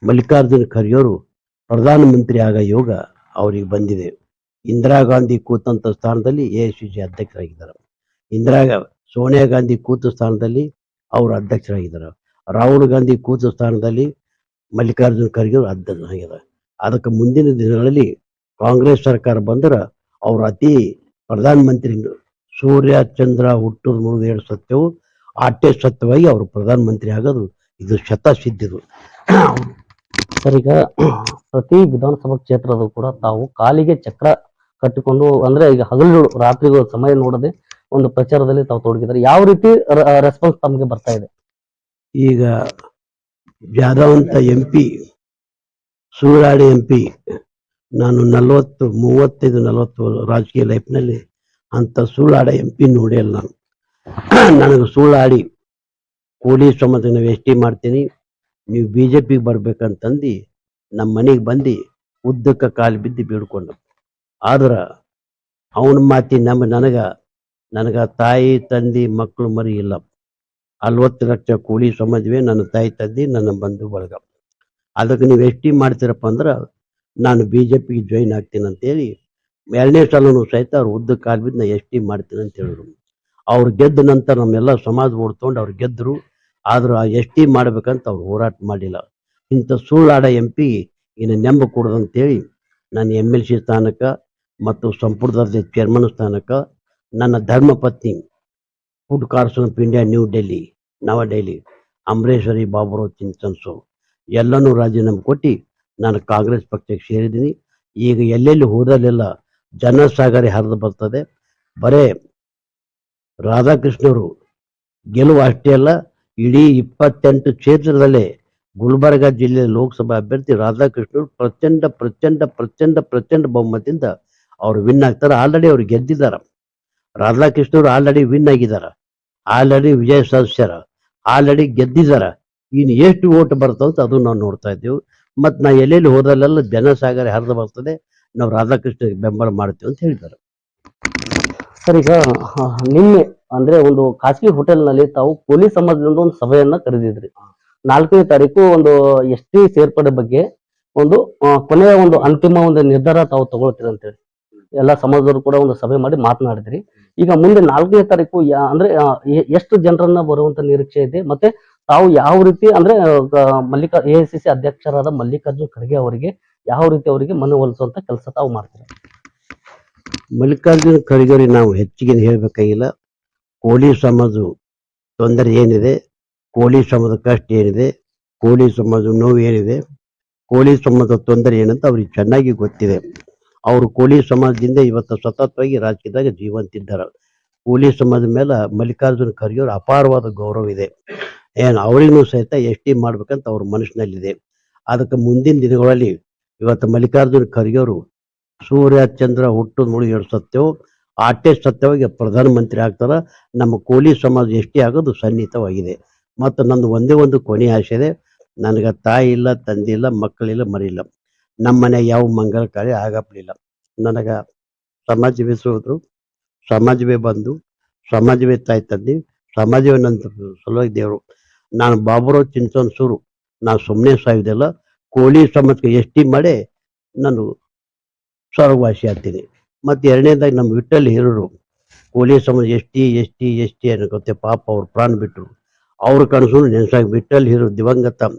S9: ಮಲ್ಲಿಕಾರ್ಜುನ ಖರ್ಗೆಯವರು ಪ್ರಧಾನಮಂತ್ರಿ ಆಗ ಯೋಗ ಅವರಿಗೆ ಬಂದಿದೆ. ಇಂದಿರಾ ಗಾಂಧಿ ಕೂತಂಥ ಸ್ಥಾನದಲ್ಲಿ ಎ ಸಿ ಸಿ ಅಧ್ಯಕ್ಷರಾಗಿದ್ದಾರೆ. ಇಂದಿರಾ ಸೋನಿಯಾ ಗಾಂಧಿ ಕೂತ ಸ್ಥಾನದಲ್ಲಿ ಅವರು ಅಧ್ಯಕ್ಷರಾಗಿದ್ದಾರೆ. ರಾಹುಲ್ ಗಾಂಧಿ ಕೂತ ಸ್ಥಾನದಲ್ಲಿ ಮಲ್ಲಿಕಾರ್ಜುನ ಖರ್ಗೆ ಅವರು ಅಧ್ಯಕ್ಷರಾಗಿದ್ದಾರೆ. ಅದಕ್ಕೆ ಮುಂದಿನ ದಿನಗಳಲ್ಲಿ ಕಾಂಗ್ರೆಸ್ ಸರ್ಕಾರ ಬಂದ್ರೆ ಅವರು ಅತಿ ಪ್ರಧಾನಮಂತ್ರಿ ಸೂರ್ಯ ಚಂದ್ರ ಹುಟ್ಟು ಮುಳುಗು ಎರಡು ಸತ್ಯವು ಅಟ್ಟೆ ಸತ್ಯವಾಗಿ ಅವರು ಪ್ರಧಾನಮಂತ್ರಿ ಆಗೋದು ಇದು ಶತಸಿದ್ಧಿದು
S8: ಸರ್, ಈಗ ಪ್ರತಿ ವಿಧಾನಸಭಾ ಕ್ಷೇತ್ರದ ಕೂಡ ತಾವು ಕಾಲಿಗೆ ಚಕ್ರ ಕಟ್ಟಿಕೊಂಡು, ಅಂದ್ರೆ ಈಗ ಹಗಲು ರಾತ್ರಿ ಸಮಯ ನೋಡದೆ ಒಂದು ಪ್ರಚಾರದಲ್ಲಿ ತಾವು ತೊಡಗಿದ್ದಾರೆ. ಯಾವ ರೀತಿ ರೆಸ್ಪಾನ್ಸ್ ತಮಗೆ ಬರ್ತಾ ಇದೆ?
S9: ಈಗ ಜಾಧವಂತ ಎಂ ಪಿ ಸೂರಾಡಿ ಎಂ ಪಿ, ನಾನು ನಲವತ್ತು, ಮೂವತ್ತೈದು, ನಲವತ್ತು ರಾಜಕೀಯ ಲೈಫ್ನಲ್ಲಿ ಅಂತ ಸುಳ್ಳಾಡ ಎಂ ಪಿ ನೋಡಿಲ್ಲ ನಾನು. ನನಗೆ ಸುಳ್ಳಾಡಿ ಕೂಲಿ ನಾವು ಎಸ್ ಮಾಡ್ತೀನಿ. ನೀವು ಬಿ ಜೆ ಪಿಗೆ ಬರ್ಬೇಕಂತಂದು ನಮ್ಮ ಮನೆಗೆ ಬಂದು ಉದ್ದಕ್ಕೆ ಕಾಲು ಬಿದ್ದು ಬೀಳ್ಕೊಂಡ. ಆದ್ರೆ ಅವನ ಮಾತಿ ನಮ್ಮ ನನಗ ನನಗ ತಾಯಿ, ತಂದೆ, ಮಕ್ಕಳು ಮರಿ ಇಲ್ಲ. ಅಲ್ವತ್ತು ಲಕ್ಷ ಕೂಲಿ ಸಮಾಜವೇ ನನ್ನ ತಾಯಿ, ತಂದೆ, ನನ್ನ ಬಂಧು ಬಳಗ. ಅದಕ್ಕೆ ನೀವು ಎಷ್ಟಿ ಮಾಡ್ತೀರಪ್ಪ ಅಂದ್ರೆ ನಾನು ಬಿ ಜೆ ಪಿಗೆ ಜಾಯಿನ್ ಆಗ್ತೀನಿ ಅಂತೇಳಿ ಎರಡನೇ ಸಲನೂ ಸಹಿತ ಅವ್ರು ಉದ್ದ ಕಾಲು ಬಿದ್ದು ನಾನು ಎಷ್ಟಿ ಮಾಡ್ತೀನಿ ಅಂತ ಹೇಳಿದ್ರು. ಅವ್ರು ಗೆದ್ದ ನಂತರ ನಮ್ಮೆಲ್ಲ ಸಮಾಜ ಓಡ್ಕೊಂಡು ಅವ್ರು ಗೆದ್ದರು ಆದ್ರೆ ಆ ಎಸ್ ಟಿ ಮಾಡ್ಬೇಕಂತ ಅವ್ರು ಹೋರಾಟ ಮಾಡಿಲ್ಲ. ಇಂಥ ಸುಳ್ಳಾಡ ಎಂ ಪಿ ಇನ್ನು ನೆಂಬ ಕೊಡೋದಂತೇಳಿ ನಾನು ಎಂ ಎಲ್ ಸಿ ಸ್ಥಾನಕ್ಕೆ ಮತ್ತು ಸಂಪುಟದ ಚೇರ್ಮನ್ ಸ್ಥಾನಕ್ಕೆ ನನ್ನ ಧರ್ಮಪತ್ನಿ food corps of India, New Delhi, ನವ ಡೆಲ್ಲಿ ಅಂಬರೇಶ್ವರಿ ಬಾಬುರಾವ್ ಚಿಂತನ್ಸು ಎಲ್ಲನೂ ರಾಜೀನಾಮೆ ಕೊಟ್ಟು ನಾನು ಕಾಂಗ್ರೆಸ್ ಪಕ್ಷಕ್ಕೆ ಸೇರಿದ್ದೀನಿ. ಈಗ ಎಲ್ಲೆಲ್ಲಿ ಹೋದಲ್ಲೆಲ್ಲ ಜನಸಾಗರ ಹರಿದು ಬರ್ತದೆ. ಬರೇ ರಾಧಾಕೃಷ್ಣರು ಗೆಲುವು ಅಷ್ಟೇ ಅಲ್ಲ, ಇಡೀ ಇಪ್ಪತ್ತೆಂಟು ಕ್ಷೇತ್ರದಲ್ಲೇ ಗುಲ್ಬರ್ಗ ಜಿಲ್ಲೆಯ ಲೋಕಸಭಾ ಅಭ್ಯರ್ಥಿ ರಾಧಾಕೃಷ್ಣರು ಪ್ರಚಂಡ ಪ್ರಚಂಡ ಪ್ರಚಂಡ ಪ್ರಚಂಡ ಬಹುಮತದಿಂದ ಅವರು ವಿನ್ ಆಗ್ತಾರೆ. ಆಲ್ರೆಡಿ ಅವ್ರು ಗೆದ್ದಿದ್ದಾರೆ. ರಾಧಾಕೃಷ್ಣರು ಆಲ್ರೆಡಿ ವಿನ್ ಆಗಿದ್ದಾರೆ. ಆಲ್ರೆಡಿ ವಿಜಯ ಸದಸ್ಯರ ಆಲ್ರೆಡಿ ಗೆದ್ದಿದ್ದಾರೆ. ಇನ್ನು ಎಷ್ಟು ಓಟ್ ಬರ್ತಾವ ಅಂತ ಅದು ನಾವು ನೋಡ್ತಾ ಇದ್ದೀವಿ. ಮತ್ತು ನಾ ಎಲ್ಲೆಲ್ಲಿ ಹೋದಲ್ಲೆಲ್ಲ ಜನಸಾಗರ ಹರಿದು ಬರ್ತದೆ. ನಾವು ರಾಧಾಕೃಷ್ಣ ಬೆಂಬಲ ಮಾಡ್ತೀವಿ ಅಂತ ಹೇಳಿದ್ದಾರೆ.
S8: ಸರ್, ಈಗ ನಿನ್ನೆ, ಅಂದ್ರೆ ಒಂದು ಖಾಸಗಿ ಹೋಟೆಲ್ನಲ್ಲಿ ತಾವು ಪೊಲೀಸ್ ಸಮಾಜದಿಂದ ಒಂದು ಸಭೆಯನ್ನ ಕರೆದಿದ್ರಿ. ನಾಲ್ಕನೇ ತಾರೀಕು ಒಂದು ಎಸ್ ಟಿ ಸೇರ್ಪಡೆ ಬಗ್ಗೆ ಒಂದು ಕೊನೆಯ ಒಂದು ಅಂತಿಮ ಒಂದು ನಿರ್ಧಾರ ತಾವು ತಗೊಳ್ತೀರಿ ಅಂತೇಳಿ. ಎಲ್ಲ ಸಮಾಜದವರು ಕೂಡ ಒಂದು ಸಭೆ ಮಾಡಿ ಮಾತನಾಡಿದ್ರಿ. ಈಗ ಮುಂದೆ ನಾಲ್ಕನೇ ತಾರೀಕು ಅಂದ್ರೆ ಎಷ್ಟು ಜನರನ್ನ ಬರುವಂತ ನಿರೀಕ್ಷೆ ಇದೆ, ಮತ್ತೆ ತಾವು ಯಾವ ರೀತಿ, ಅಂದ್ರೆ ಮಲ್ಲಿಕಾ, ಎ ಸಿ ಸಿ ಅಧ್ಯಕ್ಷರಾದ ಮಲ್ಲಿಕಾರ್ಜುನ್ ಖರ್ಗೆ ಅವರಿಗೆ ಯಾವ ರೀತಿ ಅವರಿಗೆ ಮನವೊಲಿಸುವಂತ ಕೆಲಸ ತಾವು ಮಾಡ್ತೀರಾ?
S9: ಮಲ್ಲಿಕಾರ್ಜುನ ಖರ್ಗೆಯವರಿಗೆ ನಾವು ಹೆಚ್ಚಿಗೆ ಹೇಳಬೇಕಾಗಿಲ್ಲ. ಕೋಳಿ ಸಮಾಜ ತೊಂದರೆ ಏನಿದೆ, ಕೋಳಿ ಸಮಾಜ ಕಷ್ಟ ಏನಿದೆ, ಕೋಳಿ ಸಮಾಜ ನೋವು ಏನಿದೆ, ಕೋಳಿ ಸಮಾಜದ ತೊಂದರೆ ಏನಂತ ಅವ್ರಿಗೆ ಚೆನ್ನಾಗಿ ಗೊತ್ತಿದೆ. ಅವರು ಕೋಳಿ ಸಮಾಜದಿಂದ ಇವತ್ತು ಸತತವಾಗಿ ರಾಜಕೀಯದಾಗ ಜೀವಂತಿದ್ದಾರೆ. ಕೋಳಿ ಸಮಾಜದ ಮೇಲೆ ಮಲ್ಲಿಕಾರ್ಜುನ ಖರ್ಗೆ ಅಪಾರವಾದ ಗೌರವ ಇದೆ. ಏನು ಅವರಿಗೂ ಸಹಿತ ಎಸ್ ಟಿ ಮಾಡ್ಬೇಕಂತ ಅವ್ರ ಮನಸ್ಸಿನಲ್ಲಿದೆ. ಅದಕ್ಕೆ ಮುಂದಿನ ದಿನಗಳಲ್ಲಿ ಇವತ್ತು ಮಲ್ಲಿಕಾರ್ಜುನ ಖರ್ಗೆ ಅವರು ಸೂರ್ಯ, ಚಂದ್ರ ಹುಟ್ಟು ಎರಡು ಸತ್ಯವು ಆಟೆ ಸತ್ಯವಾಗಿ ಪ್ರಧಾನಮಂತ್ರಿ ಆಗ್ತಾರೆ. ನಮ್ಮ ಕೋಲಿ ಸಮಾಜ ಎಷ್ಟೇ ಆಗೋದು ಸನ್ನಿಹಿತವಾಗಿದೆ. ಮತ್ತು ನಂದು ಒಂದೇ ಒಂದು ಕೊನೆ ಆಸೆ ಇದೆ. ನನಗೆ ತಾಯಿ ಇಲ್ಲ, ತಂದೆ ಇಲ್ಲ ಮಕ್ಕಳಿಲ್ಲ ಮರಿಲ್ಲ ನಮ್ಮ ಮನೆ ಯಾವ ಮಂಗಲ ಕಾರ್ಯ ನನಗೆ ಸಮಾಜವೇ ಸೋದರು, ಸಮಾಜವೇ ಬಂದು, ಸಮಾಜವೇ ತಾಯಿ ತಂದೆ, ಸಮಾಜವೇ ನನ್ನ ಸಲುವಾಗಿ ದೇವರು. ನಾನು ಬಾಬುರಾವ್ ಚಿಂತನ್ ಸೂರು. ನಾನು ಸುಮ್ಮನೆ ಸಾಯುವುದಿಲ್ಲ. ಕೋಳಿ ಸಮಾಜಕ್ಕೆ ಎಷ್ಟಿ ಮಾಡಿ, ನಾನು ಸ್ವರ್ಗವಾಸಿ ಆಗ್ತೀನಿ ಮತ್ತು ಎರಡನೇದಾಗಿ ನಮ್ಮ ವಿಠಲ್ ಹಿರರು ಕೋಲಿ ಸಮಾಜ S T S T S T ಅನ್ನೋತ್ತೆ ಪಾಪ ಅವ್ರು ಪ್ರಾಣ ಬಿಟ್ಟರು ಅವ್ರ ಕನಸು ನೆನ್ಸಾಗಿ ವಿಠಲ್ ಹಿರು ದಿವಂಗತ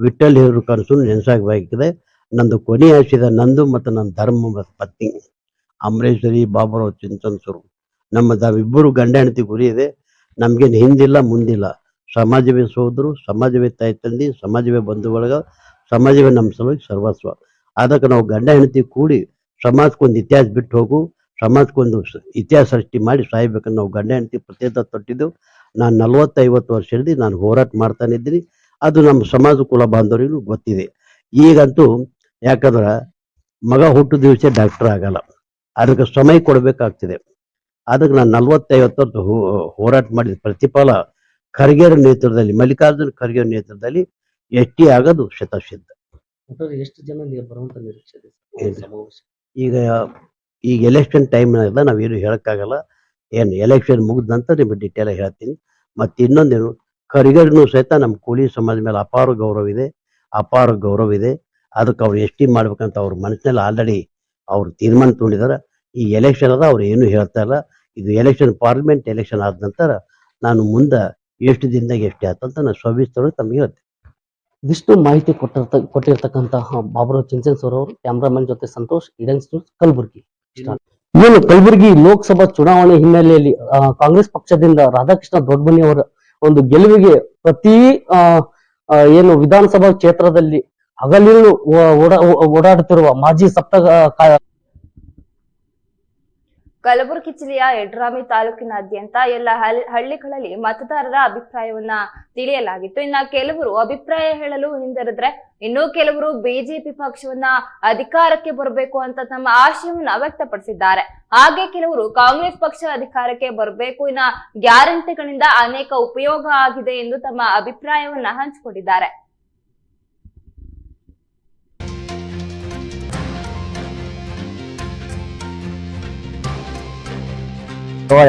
S9: ವಿಠಲ್ ಹಿರು ಕನಸು ನೆನ್ಸಾಗಬೇಕಿದೆ ನಂದು ಕೊನೆ ಆಶಿದ ನಂದು ಮತ್ತು ನನ್ನ ಧರ್ಮ ಪತ್ನಿ. ಅಮರೇಶ್ವರಿ, ಬಾಬುರಾವ್ ಚಿಂತನ್ಸರು ನಮ್ಮ ದ ಇಬ್ಬರು ಗಂಡ ಹೆಂಡತಿ ಗುರಿ ಇದೆ. ನಮಗೇನು ಹಿಂದಿಲ್ಲ, ಮುಂದಿಲ್ಲ. ಸಮಾಜವೇ ಸೋದರು, ಸಮಾಜವೇ ತಾಯಿ ತಂದೆ, ಸಮಾಜವೇ ಬಂಧು ಸಮಾಜವೇ ನಮ್ಮ ಸಲುವಾಗಿ ಸರ್ವಸ್ವ. ಅದಕ್ಕೆ ನಾವು ಗಂಡ ಹೆಂಡತಿ ಕೂಡಿ ಸಮಾಜಕ್ಕೊಂದು ಇತಿಹಾಸ ಬಿಟ್ಟು ಹೋಗು ಸಮಾಜಕ್ಕೊಂದು ಇತಿಹಾಸ ಸೃಷ್ಟಿ ಮಾಡಿ ಸಾಯ್ಬೇಕನ್ನು ನಾವು ಗಂಡ ಹೆಂಡತಿ ಪ್ರತ್ಯೇಕ ತೊಟ್ಟಿದ್ದೆವು ನಾನು ನಲವತ್ತೈವತ್ತು ವರ್ಷ ಹಿಡಿದು ನಾನು ಹೋರಾಟ ಮಾಡ್ತಾನೆ ಇದ್ದೀನಿ. ಅದು ನಮ್ಮ ಸಮಾಜ ಕುಲ ಬಾಂಧವರಿಗೂ ಗೊತ್ತಿದೆ. ಈಗಂತೂ ಯಾಕಂದ್ರೆ ಮಗ ಹುಟ್ಟು ದಿವಸ ಡಾಕ್ಟರ್ ಆಗಲ್ಲ. ಅದಕ್ಕೆ ಸಮಯ ಕೊಡಬೇಕಾಗ್ತಿದೆ. ಅದಕ್ಕೆ ನಾನು ನಲವತ್ತೈವತ್ತು ವರ್ಷ ಹೋರಾಟ ಮಾಡಿದ ಪ್ರತಿಫಲ ಖರ್ಗೆರ ನೇತೃತ್ವದಲ್ಲಿ ಮಲ್ಲಿಕಾರ್ಜುನ ಖರ್ಗೆ ನೇತೃತ್ವದಲ್ಲಿ ಎಸ್ ಟಿ ಆಗೋದು ಶತಸಿದ್ಧ
S10: ಎಷ್ಟು ಜನ ಬರುವಂತ ನಿರೀಕ್ಷೆ
S9: ಈಗ ಈಗ ಎಲೆಕ್ಷನ್ ಟೈಮ್ನಾಗೆಲ್ಲ ನಾವೇನು ಹೇಳೋಕ್ಕಾಗಲ್ಲ. ಏನು ಎಲೆಕ್ಷನ್ ಮುಗಿದ ನಂತರ ನಿಮಗೆ ಡಿಟೇಲ್ ಹೇಳ್ತೀನಿ. ಮತ್ತು ಇನ್ನೊಂದೇನು ಕರಿಗಡನು ಸಹಿತ ನಮ್ಮ ಕೂಲಿ ಸಮಾಜ ಮೇಲೆ ಅಪಾರ ಗೌರವ ಇದೆ. ಅಪಾರ ಗೌರವ ಇದೆ. ಅದಕ್ಕೆ ಅವ್ರು ಎಸ್ ಟಿ ಮಾಡ್ಬೇಕಂತ ಅವ್ರ ಮನಸ್ಸಿನಲ್ಲಿ ಆಲ್ರೆಡಿ ಅವ್ರು ತೀರ್ಮಾನ ತೊಗೊಂಡಿದ್ದಾರೆ ಈ ಎಲೆಕ್ಷನ್ ಅದ ಅವ್ರು ಏನು ಹೇಳ್ತಾ ಇಲ್ಲ. ಇದು ಎಲೆಕ್ಷನ್ ಪಾರ್ಲಿಮೆಂಟ್ ಎಲೆಕ್ಷನ್ ಆದ ನಂತರ ನಾನು ಮುಂದೆ ಎಷ್ಟು ದಿನದಾಗ ಎಷ್ಟು ಆಯ್ತಂತ ನಾನು ಸವಿಸ್ತರವಾಗಿ ತಮಗೆ ಹೇಳ್ತೀನಿ.
S10: ಇದಿಷ್ಟು ಮಾಹಿತಿ ಕೊಟ್ಟಿರ್ತ ಕೊಟ್ಟಿರ್ತಕ್ಕಂತಹ ಬಾಬುರಾವ್ ಚಿಂಚನ್ ಸರ್ ಅವರು ಕ್ಯಾಮ್ರಾಮನ್ ಜೊತೆ ಸಂತೋಷ್ ಇಡನ್ಸ್ ಕಲಬುರಗಿ. ಏನು ಕಲಬುರಗಿ ಲೋಕಸಭಾ ಚುನಾವಣೆ ಹಿನ್ನೆಲೆಯಲ್ಲಿ ಕಾಂಗ್ರೆಸ್ ಪಕ್ಷದಿಂದ ರಾಧಾಕೃಷ್ಣ ದೊಡ್ಡಮನಿ ಅವರ ಒಂದು ಗೆಲುವಿಗೆ ಪ್ರತಿ ಏನು ವಿಧಾನಸಭಾ ಕ್ಷೇತ್ರದಲ್ಲಿ ಹಗಲಿರುಳು ಓಡಾಡುತ್ತಿರುವ ಮಾಜಿ ಸಪ್ತ
S1: ಕಲಬುರಗಿ ಜಿಲ್ಲೆಯ ಯಡ್ರಾಮಿ ತಾಲೂಕಿನಾದ್ಯಂತ ಎಲ್ಲ ಹಳ್ಳಿಗಳಲ್ಲಿ ಮತದಾರರ ಅಭಿಪ್ರಾಯವನ್ನ ತಿಳಿಯಲಾಗಿತ್ತು. ಇನ್ನ ಕೆಲವರು ಅಭಿಪ್ರಾಯ ಹೇಳಲು ಹಿಂದಿರಿದ್ರೆ ಇನ್ನು ಕೆಲವರು ಬಿಜೆಪಿ ಪಕ್ಷವನ್ನ ಅಧಿಕಾರಕ್ಕೆ ಬರಬೇಕು ಅಂತ ತಮ್ಮ ಆಶಯವನ್ನ ವ್ಯಕ್ತಪಡಿಸಿದ್ದಾರೆ. ಹಾಗೆ ಕೆಲವರು ಕಾಂಗ್ರೆಸ್ ಪಕ್ಷ ಅಧಿಕಾರಕ್ಕೆ ಬರಬೇಕು, ಇನ್ನ ಗ್ಯಾರಂಟಿಗಳಿಂದ ಅನೇಕ ಉಪಯೋಗ ಆಗಿದೆ ಎಂದು ತಮ್ಮ ಅಭಿಪ್ರಾಯವನ್ನ ಹಂಚಿಕೊಂಡಿದ್ದಾರೆ.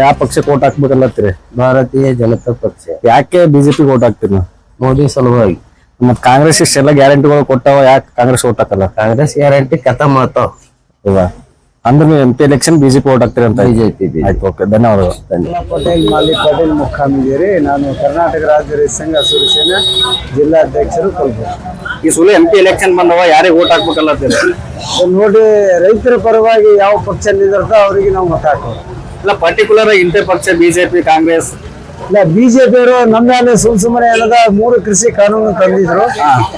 S11: ಯಾವ ಪಕ್ಷಕ್ಕೆ ಓಟ್ ಹಾಕ್ಬೇಕಲ್ಲತ್ತೀರಿ
S12: ಭಾರತೀಯ ಜನತಾ ಪಕ್ಷ.
S11: ಯಾಕೆ ಬಿಜೆಪಿ ಓಟ್ ಹಾಕ್ತೀರಿ ನಾವು?
S12: ಮೋದಿ ಸಲುವಾಗಿ.
S11: ಮತ್ ಕಾಂಗ್ರೆಸ್ ಇಷ್ಟೆಲ್ಲ ಗ್ಯಾರಂಟಿಗಳು ಕೊಟ್ಟಾವ ಯಾಕೆ ಕಾಂಗ್ರೆಸ್ ಓಟ್ ಹಾಕಲ್ಲ?
S12: ಕಾಂಗ್ರೆಸ್ ಗ್ಯಾರಂಟಿ ಕಥ ಮಾತಾವ್
S11: ಹೌದಾ ಅಂದ್ರೆ ನೀವು M P election BJP vote ಹಾಕ್ತೀರಿ ಅಂತ
S12: ಬಿಜೆಪಿ
S11: ಆಯ್ತು ಓಕೆ ಧನ್ಯವಾದಗಳು.
S12: ಪಟೇಲ್ ಮುಖಾಮಿದಿರಿ ನಾನು ಕರ್ನಾಟಕ ರಾಜ್ಯ ರೈತ ಸಂಘ ಅಸೋಸಿಯೇಷನ್ ಜಿಲ್ಲಾಧ್ಯಕ್ಷರು ಕಲಬುರಗಿ.
S11: ಈ ಸುಳ್ಳು ಎಂ ಪಿ ಎಲೆಕ್ಷನ್ ಬಂದವ ಯಾರಿಗೆ ಓಟ್ ಹಾಕ್ಬೇಕಲ್ಲ
S12: ನೋಡಿ ರೈತರ ಪರವಾಗಿ ಯಾವ ಪಕ್ಷ ನಿಂದಿರ್ತೋ ಅವರಿಗೆ ನಾವು ಮತ ಹಾಕೋದು
S11: ಇಲ್ಲ ಪರ್ಟಿಕ್ಯುಲರ್ ಇಂಥ ಪಕ್ಷ ಬಿಜೆಪಿ ಕಾಂಗ್ರೆಸ್.
S12: ಇಲ್ಲ ಬಿಜೆಪಿ ಅವರು ನಮ್ಮ ಮೇಲೆ ಸುಮ್ ಸುಮ್ಮನೆ ಎಲ್ಲದ ಮೂರು ಕೃಷಿ ಕಾನೂನು ತಂದಿದ್ರು.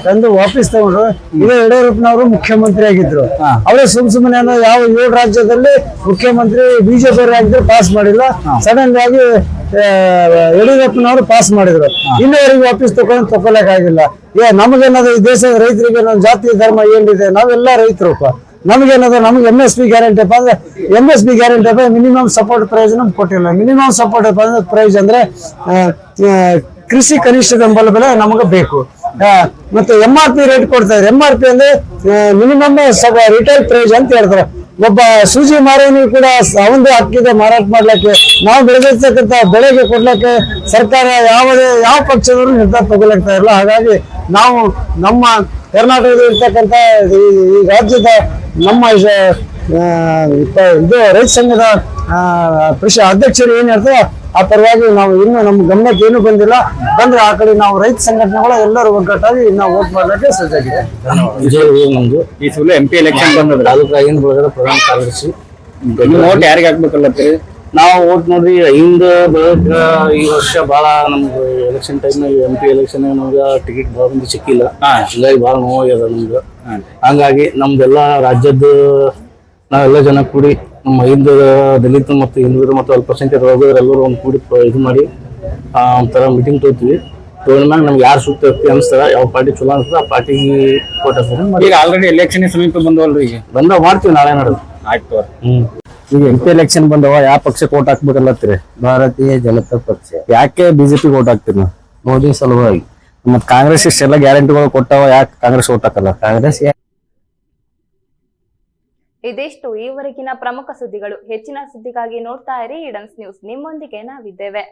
S12: ತಂದು ವಾಪಸ್ ತಗೊಂಡ್ರು. ಇದೇ ಯಡಿಯೂರಪ್ಪನವರು ಮುಖ್ಯಮಂತ್ರಿ ಆಗಿದ್ರು. ಅವರೇ ಸುಮ್ ಸುಮ್ಮನೆ ಏನೋ ಯಾವ ಏಳು ರಾಜ್ಯದಲ್ಲಿ ಮುಖ್ಯಮಂತ್ರಿ ಬಿಜೆಪಿ ಅವರು ಆಗಿದ್ರು ಪಾಸ್ ಮಾಡಿಲ್ಲ. ಸಡನ್ ಆಗಿ ಯಡಿಯೂರಪ್ಪನವರು ಪಾಸ್ ಮಾಡಿದ್ರು. ಇನ್ನವರೆಗೆ ವಾಪಸ್ ತಗೊಂಡು ತಗೊಳಕಾಗಿಲ್ಲ ಏ ನಮಗೇನದ ಈ ದೇಶದ ರೈತರಿಗೆ ನಮ್ಮ ಜಾತಿ ಧರ್ಮ ಏನಿದೆ? ನಾವೆಲ್ಲ ರೈತರಪ್ಪ ನಮಗೇನದ, ನಮ್ಗೆ ಎಂ ಎಸ್ ಪಿ ಗ್ಯಾರಂಟಿ ಅಪ್ಪ ಅಂದ್ರೆ ಎಂ ಎಸ್ ಪಿ ಗ್ಯಾರಂಟಿ ಅಪ್ಪ ಮಿನಿಮಮ್ ಸಪೋರ್ಟ್ ಪ್ರೈಸ್ ನಮ್ಗೆ ಕೊಟ್ಟಿಲ್ಲ. ಮಿನಿಮಮ್ ಸಪೋರ್ಟ್ ಅಪ್ಪ ಅಂದ್ರೆ ಪ್ರೈಸ್ ಅಂದ್ರೆ ಕೃಷಿ ಕನಿಷ್ಠ ಬೆಂಬಲ ಬೆಲೆ ನಮಗೆ ಬೇಕು. ಮತ್ತೆ ಎಂ ಆರ್ ಪಿ ರೇಟ್ ಕೊಡ್ತಾರೆ. ಎಂ ಆರ್ ಪಿ ಅಂದ್ರೆ ಮಿನಿಮಮ್ ರಿಟೇಲ್ ಪ್ರೈಸ್ ಅಂತ ಹೇಳ್ತಾರೆ. ಒಬ್ಬ ಸೂಜಿ ಮಾರೋನಿಗೆ ಕೂಡ ಅವಂದು ಹಕ್ಕಿದೆ ಮಾರಾಟ ಮಾಡ್ಲಿಕ್ಕೆ. ನಾವು ಬೆಳೆದಿರ್ತಕ್ಕಂಥ ಬೆಳೆಗೆ ಕೊಡ್ಲಿಕ್ಕೆ ಸರ್ಕಾರ ಯಾವುದೇ, ಯಾವ ಪಕ್ಷದವರು ನಿರ್ಧಾರ ತಗೊಳಕ್ತಾ ಇರಲ್ಲ ಹಾಗಾಗಿ ನಾವು ನಮ್ಮ ಕರ್ನಾಟಕದಲ್ಲಿ ಇರ್ತಕ್ಕಂಥ ಈ ಈ ರಾಜ್ಯದ ನಮ್ಮ ಇದ- ರೈತ ಸಂಘದ ಕೃಷಿ ಅಧ್ಯಕ್ಷರು ಏನ್ ಹೇಳ್ತಾರೆ ಆ ಪರವಾಗಿ ನಾವು ಇನ್ನೂ ನಮ್ಮ ಗಮನಕ್ಕೆ ಏನು ಬಂದಿಲ್ಲ. ಬಂದ್ರೆ ಆ ಕಡೆ ನಾವು ರೈತ ಸಂಘಟನೆಗಳ ಎಲ್ಲರೂ ಒಗ್ಗಟ್ಟಾಗಿ ನಾವು ವೋಟ್ ಮಾಡೋಕೆ ಸಜ್ಜಾಗಿದೆ
S11: ನಮ್ದು. ಈ ಸಲ ಎಂ ಪಿ ಎಲೆಕ್ಷನ್ ಬಂದದ
S10: ಏನು ಬಳಗದ ಪ್ರಧಾನ ಕಾರ್ಯದರ್ಶಿ.
S11: ವೋಟ್ ಯಾರಿಗೆ ಹಾಕ್ಬೇಕಲ್ಲತ್ತೀರಿ
S10: ನಾವು ಓಟ್ ನೋಡ್ರಿ ಹಿಂದ ಬೆಳಕ ಈ ವರ್ಷ ಬಹಳ ನಮ್ಗೆ election time M P election ನಮ್ಗೆ ಟಿಕೆಟ್ ಭಾಳ ಮಂದಿ ಸಿಕ್ಕಿಲ್ಲ. ಹಂಗಾಗಿ ಭಾಳ ನೋವಾಗ್ಯದ ನಮ್ಗೆ ಹಂಗಾಗಿ ನಮ್ದೆಲ್ಲ ರಾಜ್ಯದ ನಾವೆಲ್ಲ ಜನ ಕೂಡಿ ನಮ್ಮ ಹಿಂದ ದಲಿತ ಮತ್ತು ಹಿಂದುಳಿದ ಮತ್ತು ಅಲ್ಪಸಂಖ್ಯಾತ ವರ್ಗದವರೆಲ್ಲರೂ ಒಂದು ಕೂಡಿ ಇದು ಮಾಡಿ ಒಂಥರ ಮೀಟಿಂಗ್ ತಗೋತೀವಿ ತಗೊಂಡ್ಮ್ಯಾಗ ನಮ್ಗೆ ಯಾರು ಸೂಕ್ತ ವ್ಯಕ್ತಿ ಅನಿಸ್ತಾರ ಯಾವ ಪಾರ್ಟಿ ಚಲೋ ಅನ್ಸ್ತದ ಆ ಪಾರ್ಟಿಗೆ ಕೊಟ್ಟ
S11: ಈಗ ಆಲ್ರೆಡಿ ಎಲೆಕ್ಷನ್ ಸಮೀಪ ಬಂದವಲ್ರಿ ಈಗ?
S10: ಬಂದ ಮಾಡ್ತೀವಿ ನಾಳೆ ನಡೆದು.
S11: ಆಯ್ತು
S10: ಹ್ಮ್.
S11: ಈಗ ಎಂ ಪಿ ಎಲೆಕ್ಷನ್ ಬಂದವ ಯಾವ ಪಕ್ಷಕ್ಕೆ ಓಟ್ ಹಾಕ್ಬೇಕಲ್ಲತ್ರಿ
S12: ಭಾರತೀಯ ಜನತಾ ಪಕ್ಷ.
S11: ಯಾಕೆ ಬಿಜೆಪಿ ಓಟ್ ಹಾಕ್ತೀರಿ ನಾವು?
S12: ಮೋದಿ ಸಲುವಾಗಿ.
S11: ಮತ್ ಕಾಂಗ್ರೆಸ್ ಇಷ್ಟೆಲ್ಲ ಗ್ಯಾರಂಟಿಗಳು ಕೊಟ್ಟವ ಯಾಕೆ ಕಾಂಗ್ರೆಸ್ ಓಟ್ ಹಾಕಲ್ಲ?
S12: ಕಾಂಗ್ರೆಸ್
S1: ಇದಿಷ್ಟು ಈವರೆಗಿನ ಪ್ರಮುಖ ಸುದ್ದಿಗಳು. ಹೆಚ್ಚಿನ ಸುದ್ದಿಗಾಗಿ ನೋಡ್ತಾ ಇರಿ ಇಡನ್ಸ್ ನ್ಯೂಸ್ ನಿಮ್ಮೊಂದಿಗೆ ನಾವಿದ್ದೇವೆ.